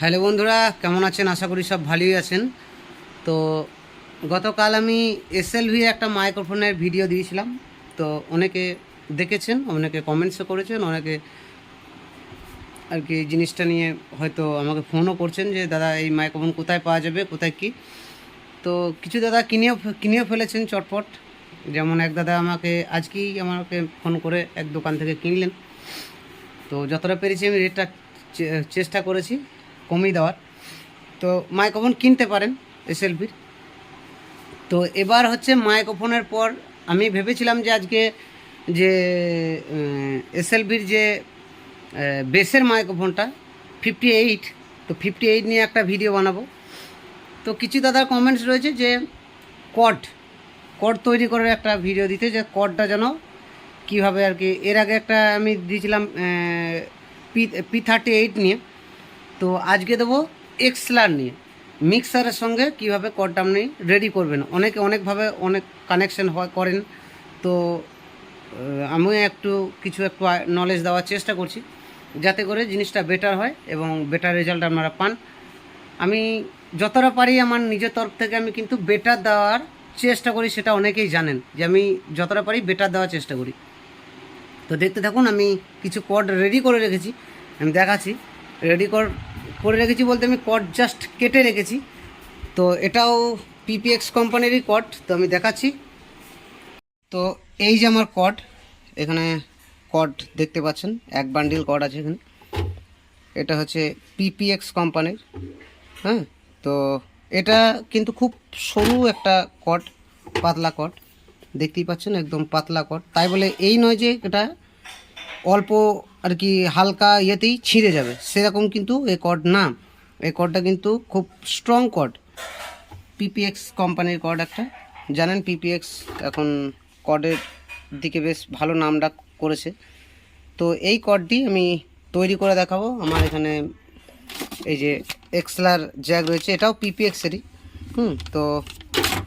Hello বন্ধুরা, কেমন আছেন? আশা করি সব ভালোই আছেন। তো গতকাল আমি এসএলভি একটা মাইক্রোফোনের ভিডিও দিয়েছিলাম। তো অনেকে দেখেছেন, অনেকে কমেন্টসও করেছেন, অনেকে আর কি জিনিসটা নিয়ে হয়তো আমাকে ফোনও করছেন যে, দাদা, এই মাইক্রোফোন কোথায় পাওয়া যাবে? কোথায় কি? তো কিছু দাদা কিনেও কিনেও ফেলেছেন চটপট। যেমন এক দাদা আমাকে, আজকেই আমাকে ফোন করে এক দোকান থেকে কিনলেন। তো যতটা পেরেছি আমি রেটটা চেষ্টা করেছি। কমিয়ে দেওয়ার। তো মাইক্রোফোন কিনতে পারেন এসএলভির তো এবার হচ্ছে মাইক্রোফোনের পর আমি ভেবেছিলাম যে আজকে যে এসএলভির যে বেসের মাইক্রোফোনটা ফিফটি এইট তো ফিফটি এইট নিয়ে একটা ভিডিও বানাবো। তো কিছু দাদার কমেন্টস রয়েছে যে কড কড তৈরি করে একটা ভিডিও দিতে যে কডটা যেন কীভাবে আর কি। এর আগে একটা আমি দিয়েছিলাম পি পি থার্টি এইট নিয়ে। তো আজকে দেবো এক্সলার নিয়ে। মিক্সারের সঙ্গে কীভাবে কডটা আপনি রেডি করবেন। অনেকে অনেকভাবে অনেক কানেকশন হয় করেন। তো আমিও একটু কিছু একটু নলেজ দেওয়ার চেষ্টা করছি। যাতে করে জিনিসটা বেটার হয় এবং বেটার রেজাল্ট আপনারা পান। আমি যতটা পারি আমার নিজের তরফ থেকে আমি কিন্তু বেটার দেওয়ার চেষ্টা করি, সেটা অনেকেই জানেন যে আমি যতটা পারি বেটার দেওয়ার চেষ্টা করি। তো দেখতে থাকুন, আমি কিছু কড রেডি করে রেখেছি। আমি দেখাচ্ছি। রেডি করে রেখেছি বলতে আমি কড জাস্ট কেটে রেখেছি। তো এটাও পিপিএক্স কোম্পানিরই কড তো আমি দেখাচ্ছি। তো এই যে আমার কড এখানে কড দেখতে পাচ্ছেন, এক বান্ডিল কড আছে এখানে। এটা হচ্ছে পিপিএক্স কোম্পানির হ্যাঁ? তো এটা কিন্তু খুব সরু একটা কট পাতলা কট দেখতেই পাচ্ছেন, একদম পাতলা কট তাই বলে এই নয় যে এটা অল্প আর কি হালকা ইয়েতেই ছিঁড়ে যাবে। সেরকম কিন্তু এই কড না। এই কডটা কিন্তু খুব স্ট্রং কড পিপিএক্স কোম্পানির কড একটা। জানেন পিপিএক্স এখন কডের দিকে বেশ ভালো নাম ডাক করেছে। তো এই কডটি আমি তৈরি করে দেখাবো। আমার এখানে এই যে এক্সলার জ্যাগ রয়েছে। এটাও পিপিএক্সেরই হুম, তো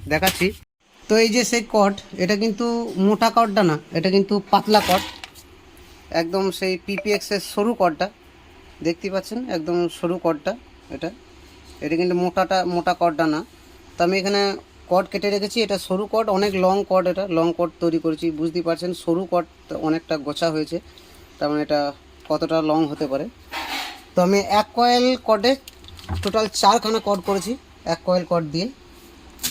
দেখাচ্ছি। তো এই যে সেই কড এটা কিন্তু মোটা কডটা না। এটা কিন্তু পাতলা কড একদম সেই পিপিএক্সের সরু কডটা দেখতেই পাচ্ছেন? একদম সরু কডটা এটা। এটা কিন্তু মোটাটা, মোটা কডটা না। তো আমি এখানে কড কেটে রেখেছি, এটা সরু কড, অনেক লং কড এটা। লং কড তৈরি করেছি, বুঝতেই পারছেন? সরু কড অনেকটা গোছা হয়েছে। তার মানে এটা কতটা লং হতে পারে? তো আমি এক কয়েল কডে টোটাল চারখানা কড করেছি, এক কয়েল কড দিয়ে।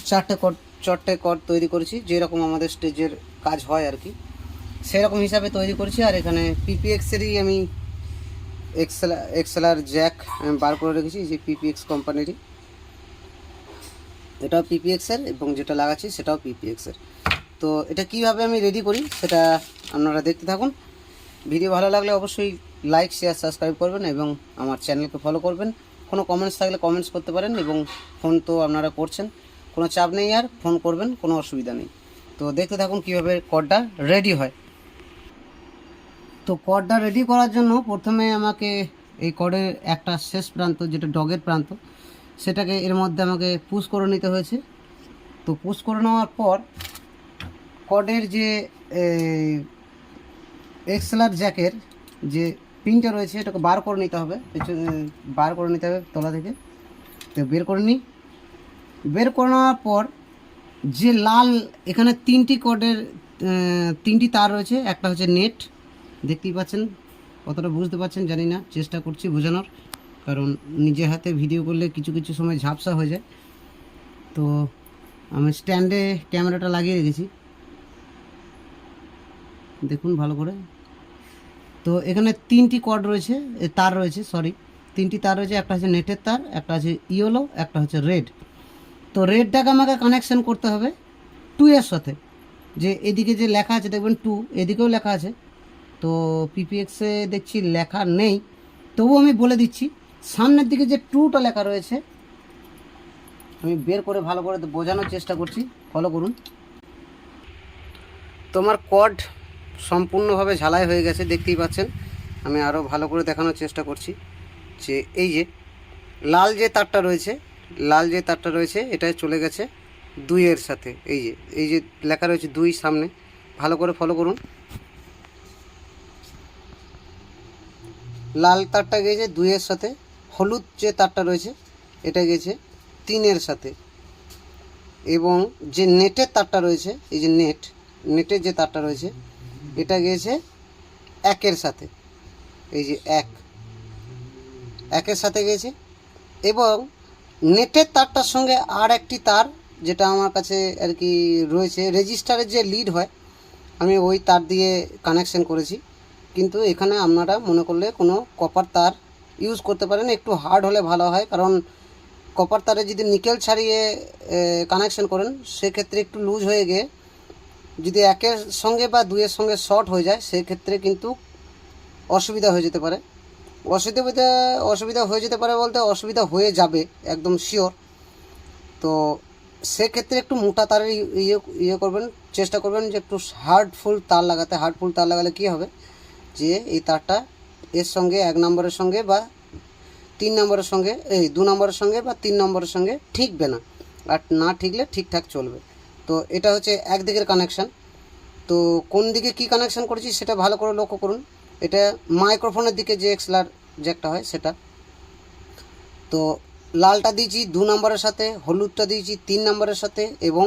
চারটে কড চারটে কড তৈরি করেছি, যেরকম আমাদের স্টেজের কাজ হয় আর কি। সেরকম হিসাবে তৈরি করছি, আর এখানে পিপিএক্সেরই আমি এক্সেল এক্সেলার জ্যাক আমি বার করে রেখেছি যে পিপিএক্স কোম্পানিরই এটাও পিপিএক্সের এবং যেটা লাগাচ্ছি সেটাও পিপিএক্সের তো এটা কীভাবে আমি রেডি করি সেটা আপনারা দেখতে থাকুন। ভিডিও ভালো লাগলে অবশ্যই লাইক শেয়ার সাবস্ক্রাইব করবেন এবং আমার চ্যানেলকে ফলো করবেন। কোনো কমেন্টস থাকলে কমেন্টস করতে পারেন এবং ফোন তো আপনারা করছেন। কোনো চাপ নেই আর ফোন করবেন, কোনো অসুবিধা নেই। তো দেখতে থাকুন কীভাবে কডটা রেডি হয়। তো কডটা রেডি করার জন্য প্রথমে আমাকে এই কডের একটা শেষ প্রান্ত, যেটা ডগের প্রান্ত, সেটাকে এর মধ্যে আমাকে পুশ করে নিতে হয়েছে। তো পুশ করে নেওয়ার পর কডের যে এক্সেলার জ্যাকের যে পিনটা রয়েছে, এটাকে বার করে নিতে হবে। বার করে নিতে হবে তলা থেকে। তো বের করে নিই। বের করে নেওয়ার পর যে লাল এখানে তিনটি কডের তিনটি তার রয়েছে, একটা হচ্ছে নেট দেখতেই পাচ্ছেন, কতটা বুঝতে পারছেন জানি না, চেষ্টা করছি বোঝানোর, কারণ নিজে হাতে ভিডিও করলে কিছু কিছু সময় ঝাপসা হয়ে যায়। তো আমি স্ট্যান্ডে ক্যামেরাটা লাগিয়ে রেখেছি। দেখুন ভালো করে। তো এখানে তিনটি কর্ড রয়েছে তার রয়েছে সরি তিনটি তার রয়েছে, একটা হচ্ছে নেটের তার, একটা হচ্ছে ইয়েলো একটা হচ্ছে রেড তো রেডটাকে আমাকে কানেকশন করতে হবে টু এর সাথে। যে এদিকে যে লেখা আছে, দেখবেন টু এদিকেও লেখা আছে। তো পিপিএক্সে দেখছি লেখা নেই। তবু আমি বলে দিচ্ছি, সামনের দিকে যে টুটা লেখা রয়েছে, আমি বের করে ভালো করে বোঝানোর চেষ্টা করছি। ফলো করুন। তোমার কড সম্পূর্ণভাবে ঝালাই হয়ে গেছে, দেখতেই পাচ্ছেন। আমি আরও ভালো করে দেখানোর চেষ্টা করছি যে এই যে লাল যে তারটা রয়েছে, লাল যে তারটা রয়েছে এটা চলে গেছে দুইয়ের সাথে। এই যে এই যে লেখা রয়েছে দুই সামনে। ভালো করে ফলো করুন। লাল তারটা গিয়েছে দুইয়ের সাথে, হলুদ যে তারটা রয়েছে, এটা গেছে তিনের সাথে। এবং যে নেটের তারটা রয়েছে, এই যে নেট, নেটের যে তারটা রয়েছে, এটা গিয়েছে একের সাথে। এই যে এক, একের সাথে গেছে। এবং নেটের তারটার সঙ্গে আর একটি তার যেটা আমার কাছে আর কি রয়েছে, রেজিস্টারের যে লিড হয়, আমি ওই তার দিয়ে কানেকশন করেছি। কিন্তু এখানে আপনারা মনে করলে কোনো কপার তার ইউজ করতে পারেন। একটু হার্ড হলে ভালো হয়, কারণ কপার তারে যদি নিকেল ছাড়িয়ে কানেকশন করেন, সেক্ষেত্রে একটু লুজ হয়ে গিয়ে যদি একের সঙ্গে বা দুইয়ের সঙ্গে শর্ট হয়ে যায়, সেক্ষেত্রে কিন্তু অসুবিধা হয়ে যেতে পারে। অসুবিধা অসুবিধা হয়ে যেতে পারে বলতে অসুবিধা হয়ে যাবে, একদম শিওর তো সেক্ষেত্রে একটু মোটা তারের ইয়ে ইয়ে করবেন, চেষ্টা করবেন যে একটু হার্ডফুল তার লাগাতে। হার্ডফুল তার লাগালে কী হবে? যে এই তারটা এর সঙ্গে এক নম্বরের সঙ্গে বা তিন নম্বরের সঙ্গে, এই দু নম্বরের সঙ্গে বা তিন নম্বরের সঙ্গে ঠিকবে না। আর না ঠিকলে ঠিকঠাক চলবে। তো এটা হচ্ছে একদিকের কানেকশান তো কোন দিকে কি কানেকশান করেছি সেটা ভালো করে লক্ষ্য করুন। এটা মাইক্রোফোনের দিকে যে এক্সলার জ্যাকটা হয় সেটা। তো লালটা দিয়েছি দু নম্বরের সাথে, হলুদটা দিয়েছি তিন নম্বরের সাথে এবং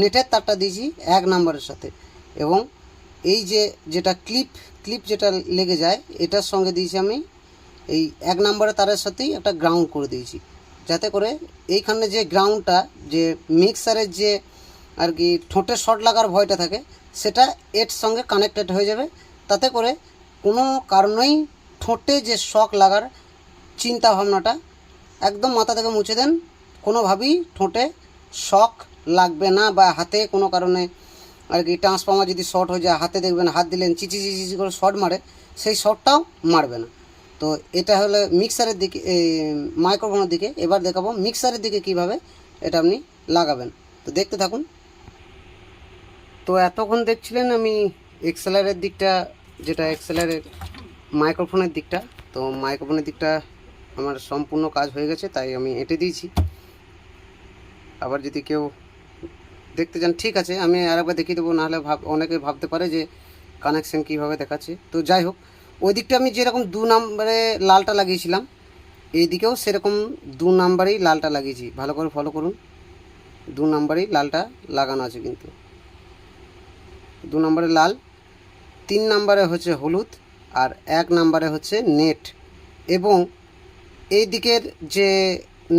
নেটের তারটা দিয়েছি এক নম্বরের সাথে। এবং এই যে যেটা ক্লিপ ক্লিপ যেটা লেগে যায়, এটার সঙ্গে দিয়েছি আমি এই এক নম্বরের তারের সাথেই একটা গ্রাউন্ড করে দিয়েছি। যাতে করে এইখানে যে গ্রাউন্ডটা যে মিক্সারের যে আর কি ঠোঁটে শর্ট লাগার ভয়টা থাকে, সেটা এর সঙ্গে কানেক্টেড হয়ে যাবে। তাতে করে কোনো কারণেই ঠোঁটে যে শক লাগার চিন্তা ভাবনাটা একদম মাথা থেকে মুছে দেন। কোনোভাবেই ঠোঁটে শক লাগবে না বা হাতে কোনো কারণে আর কি ট্রান্সফর্মার যদি শর্ট হয়ে যায়, হাতে দেখবেন হাত দিলেন চিচি চিচি করে শর্ট মারে, সেই শর্টটাও মারবে না। তো এটা হলো মিক্সারের দিকে মাইক্রোফোনের দিকে। এবার দেখাবো মিক্সারের দিকে কীভাবে এটা আপনি লাগাবেন। তো দেখতে থাকুন। তো এতক্ষণ দেখছিলেন আমি এক্সেলারের দিকটা, যেটা এক্সেলারের মাইক্রোফোনের দিকটা। তো মাইক্রোফোনের দিকটা আমার সম্পূর্ণ কাজ হয়ে গেছে, তাই আমি এঁটে দিয়েছি। আবার যদি কেউ দেখতে চান, ঠিক আছে, আমি আরেকবার দেখিয়ে দেবো, নাহলে ভাব, অনেকে ভাবতে পারে যে কানেকশন কীভাবে দেখাচ্ছে। তো যাই হোক, ওই দিকটা আমি যেরকম দু নম্বরে লালটা লাগিয়েছিলাম, এই দিকেও সেরকম দু নাম্বারেই লালটা লাগিয়েছি। ভালো করে ফলো করুন। দু নাম্বারেই লালটা লাগানো আছে কিন্তু। দু নম্বরে লাল, তিন নম্বরে হচ্ছে হলুদ, আর এক নম্বরে হচ্ছে নেট এবং এই দিকের যে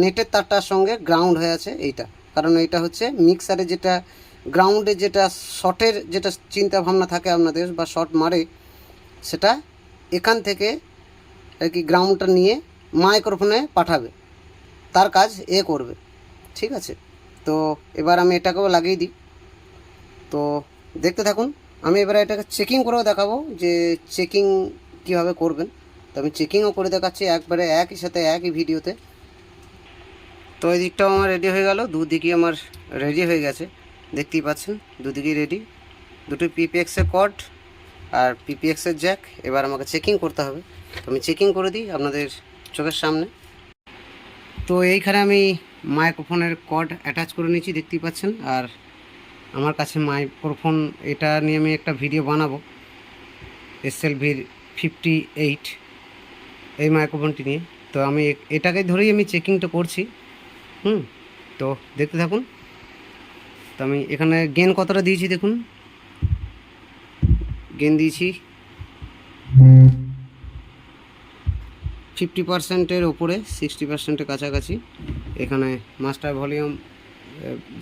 নেটের তারটার সঙ্গে গ্রাউন্ড হয়ে আছে এইটা। কারণ এটা হচ্ছে মিক্সারে যেটা গ্রাউন্ডে যেটা শর্টের যেটা চিন্তা ভাবনা থাকে আপনাদের বা শর্ট মারে, সেটা এখান থেকে আর কি গ্রাউন্ডটা নিয়ে মাইক্রোফোনে পাঠাবে। তার কাজ এ করবে। ঠিক আছে? তো এবার আমি এটাকেও লাগিয়ে দিই। তো দেখতে থাকুন, আমি এবারে এটাকে চেকিং করেও দেখাবো যে চেকিং কীভাবে করবেন। তো আমি চেকিংও করে দেখাচ্ছি, একবারে একই সাথে একই ভিডিওতে তো এই দিকটাও আমার রেডি হয়ে গেল, দুদিকই আমার রেডি হয়ে গেছে। দেখতেই পাচ্ছেন, দুদিকেই রেডি দুটো পিপিএক্সের কড আর পিপিএক্সের জ্যাক এবার আমাকে চেকিং করতে হবে। তো আমি চেকিং করে দিই আপনাদের চোখের সামনে। তো এইখানে আমি মাইক্রোফোনের কর্ড অ্যাটাচ করে নিয়েছি, দেখতেই পাচ্ছেন। আর আমার কাছে মাইক্রোফোন এটা নিয়ে আমি একটা ভিডিও বানাবো। এসএলভির ফিফটি এইট এই মাইক্রোফোনটি নিয়ে। তো আমি এটাকে ধরেই আমি চেকিংটা করছি। হুম তো দেখতে থাকুন। তো আমি এখানে গেন কতটা দিয়েছি দেখুন। গেন দিয়েছি ফিফটি পার্সেন্টের ওপরে সিক্সটি পার্সেন্টের কাছাকাছি। এখানে মাস্টার ভলিউম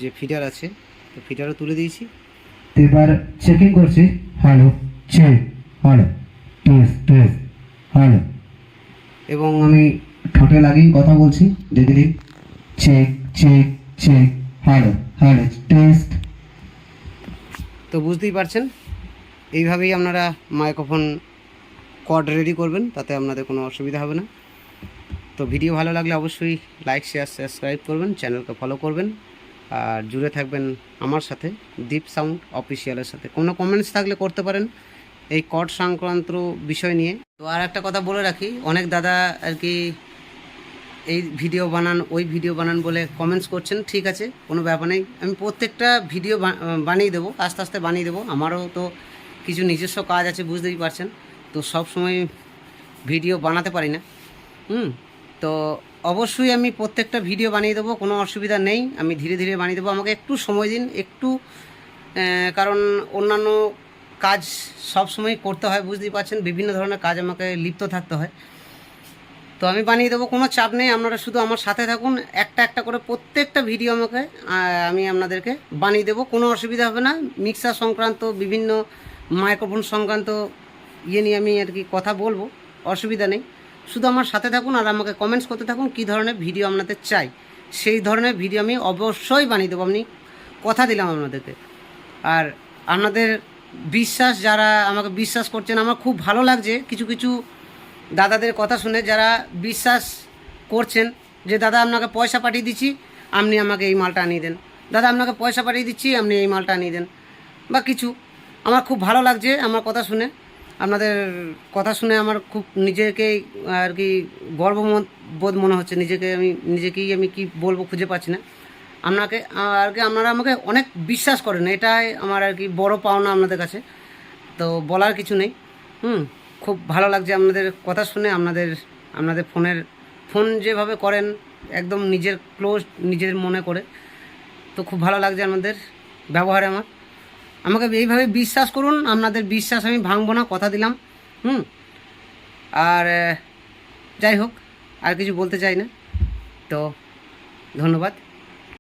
যে ফিডার আছে তো ফিডারও তুলে দিয়েছি। এবার চেকিং করছি। Hello check hello test test hello এবং আমি ঠোঁটে লাগিয়ে কথা বলছি দেখে দিন। Check check check hello hello test তো বুঝতেই পারছেন? এইভাবেই আপনারা মাইক্রোফোন কর্ড রেডি করবেন, তাতে আপনাদের কোনো অসুবিধা হবে না। তো ভিডিও ভালো লাগলে অবশ্যই লাইক, শেয়ার, সাবস্ক্রাইব করবেন, চ্যানেলকে ফলো করবেন। আর জুড়ে থাকবেন আমার সাথে দীপ সাউন্ড অফিসিয়ালের সাথে। কোনো কমেন্টস থাকলে করতে পারেন এই কর্ড সংক্রান্ত বিষয় নিয়ে। তো আর একটা কথা বলে রাখি, অনেক দাদা আর কি এই ভিডিও বানান, ওই ভিডিও বানান বলে কমেন্টস করছেন, ঠিক আছে, কোনো ব্যাপার নেই। আমি প্রত্যেকটা ভিডিও বানিয়ে দেবো, আস্তে আস্তে বানিয়ে দেবো। আমারও তো কিছু নিজস্ব কাজ আছে, বুঝতেই পারছেন। তো সব সময় ভিডিও বানাতে পারি না। হুম, তো অবশ্যই আমি প্রত্যেকটা ভিডিও বানিয়ে দেবো, কোনো অসুবিধা নেই। আমি ধীরে ধীরে বানিয়ে দেবো। আমাকে একটু সময় দিন, একটু কারণ অন্যান্য কাজ সব সময় করতে হয়, বুঝতেই পারছেন। বিভিন্ন ধরনের কাজ আমাকে লিপ্ত থাকতে হয়। তো আমি বানিয়ে দেবো, কোনো চাপ নেই, আপনারা শুধু আমার সাথে থাকুন, একটা একটা করে প্রত্যেকটা ভিডিও আমাকে আমি আপনাদেরকে বানিয়ে দেবো, কোনো অসুবিধা হবে না। মিক্সার সংক্রান্ত, বিভিন্ন মাইক্রোফোন সংক্রান্ত ইয়ে নিয়ে আমি আর কি কথা বলব, অসুবিধা নেই। শুধু আমার সাথে থাকুন আর আমাকে কমেন্টস করতে থাকুন কী ধরনের ভিডিও আপনাদের চাই। সেই ধরনের ভিডিও আমি অবশ্যই বানিয়ে দেবো, আপনি কথা দিলাম আপনাদেরকে। আর আপনাদের বিশ্বাস, যারা আমাকে বিশ্বাস করছেন, আমার খুব ভালো লাগছে, কিছু কিছু দাদাদের কথা শুনে যারা বিশ্বাস করছেন যে, দাদা, আপনাকে পয়সা পাঠিয়ে দিচ্ছি, আপনি আমাকে এই মালটা আনিয়ে দেন। দাদা, আপনাকে পয়সা পাঠিয়ে দিচ্ছি, আপনি এই মালটা আনিয়ে দেন। বা কিছু। আমার খুব ভালো লাগছে আমার কথা শুনে। আপনাদের কথা শুনে আমার খুব নিজেকেই আর কি গর্ব বোধ মনে হচ্ছে। নিজেকে আমি, নিজেকেই আমি কি বলব খুঁজে পাচ্ছি না। আপনাকে, আর কি আপনারা আমাকে অনেক বিশ্বাস করেন। এটাই আমার আর কি বড় পাওনা আপনাদের কাছে। তো বলার কিছু নেই। হুম। খুব ভালো লাগছে আপনাদের কথা শুনে, আপনাদের আপনাদের ফোনের, ফোন যেভাবে করেন, একদম নিজের ক্লোজ নিজের মনে করে। তো খুব ভালো লাগছে আপনাদের ব্যবহারে আমার। আমাকে এইভাবে বিশ্বাস করুন, আপনাদের বিশ্বাস আমি ভাঙবো না, কথা দিলাম, হুম? আর যাই হোক, আর কিছু বলতে চাই না। তো, ধন্যবাদ।